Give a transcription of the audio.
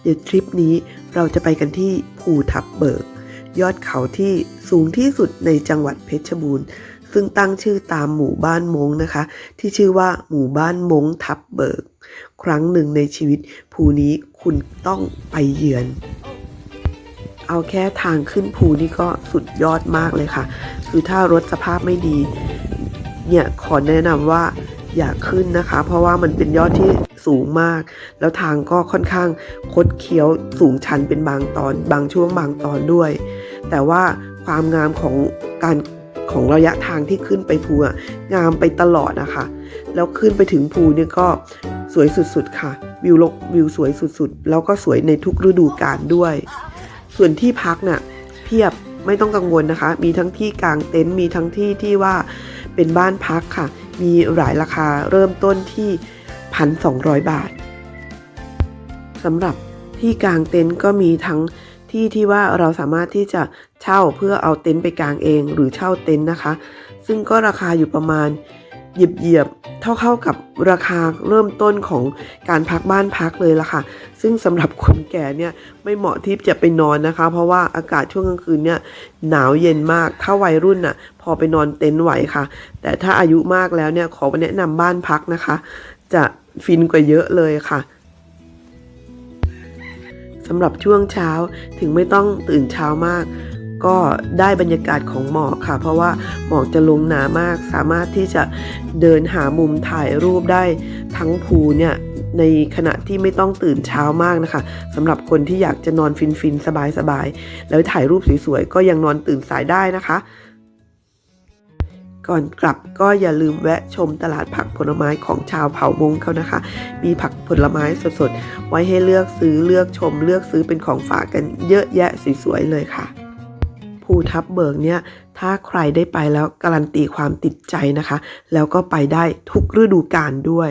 เดี๋ยวทริปนี้เราจะไปกันที่ภูทับเบิก ยอดเขาที่สูงที่สุดในจังหวัดเพชรบูรณ์ ซึ่งตั้งชื่อตามหมู่บ้านมงนะคะ ที่ชื่อว่าหมู่บ้านมงทับเบิก ครั้งหนึ่งในชีวิตภูนี้คุณต้องไปเยือนเอาแค่ทางขึ้นภูนี่ก็สุดยอดมากเลยค่ะ คือถ้ารถสภาพไม่ดี เนี่ยขอแนะนำว่า อย่าขึ้นนะคะ เพราะว่ามันเป็นยอดที่สูงมาก แล้วทางก็ค่อนข้างคดเคี้ยวสูงชันเป็นบางตอน บางช่วงบางตอนด้วย แต่ว่าความงามของการของระยะทางที่ขึ้นไปภูอะงามไปตลอดนะคะ แล้วขึ้นไปถึงภูเนี่ยก็สวยสุดๆค่ะ วิวลกวิวสวยสุดๆ แล้วก็สวยในทุกฤดูกาลด้วย ส่วนที่พักน่ะเพียบไม่ต้องกังวลนะคะ มีทั้งที่กางเต็นท์มีทั้งที่ที่ว่าเป็นบ้านพักค่ะ มีหลายราคาเริ่มต้นที่ 1,200 บาทสำหรับที่กางเต็นท์ก็มีทั้งที่ที่ว่าเราสามารถที่จะเช่าเพื่อเอาเต็นท์ไปกางเองหรือเช่าเต็นท์นะคะ ซึ่งก็ราคาอยู่ประมาณเหยียบเหยียบๆเท่าๆกับราคาเริ่มต้นของการพักบ้านพักเลยล่ะค่ะ ซึ่งสำหรับคนแก่เนี่ยไม่เหมาะที่จะไปนอนนะคะ เพราะว่าอากาศช่วงกลางคืนเนี่ยหนาวเย็นมาก ถ้าวัยรุ่นน่ะพอไปนอนเต็นท์ไหวค่ะ แต่ถ้าอายุมากแล้วเนี่ยขอแนะนำบ้านพักนะคะ จะฟินกว่าเยอะเลยค่ะสำหรับช่วงเช้าถึงไม่ต้องตื่นเช้ามากก็ได้บรรยากาศของหมอกค่ะ เพราะว่าหมอกจะลงหนามาก สามารถที่จะเดินหามุมถ่ายรูปได้ทั้งภูเนี่ย ในขณะที่ไม่ต้องตื่นเช้ามากนะคะสำหรับคนที่อยากจะนอนฟินฟินๆ สบายๆ แล้วถ่ายรูปสวยๆ ก็ยังนอนตื่นสายได้นะคะ ก่อนกลับก็อย่าลืมแวะชมตลาดผักผลไม้ของชาวเผ่ามงเขานะคะ มีผักผลไม้สดๆ ไว้ให้เลือกซื้อเลือกชม เลือกซื้อเป็นของฝากกันเยอะแยะสวยๆเลยค่ะภูทับเบิกเนี่ยถ้าใครได้ไปแล้วการันตีความติดใจนะคะ แล้วก็ไปได้ทุกฤดูกาลด้วย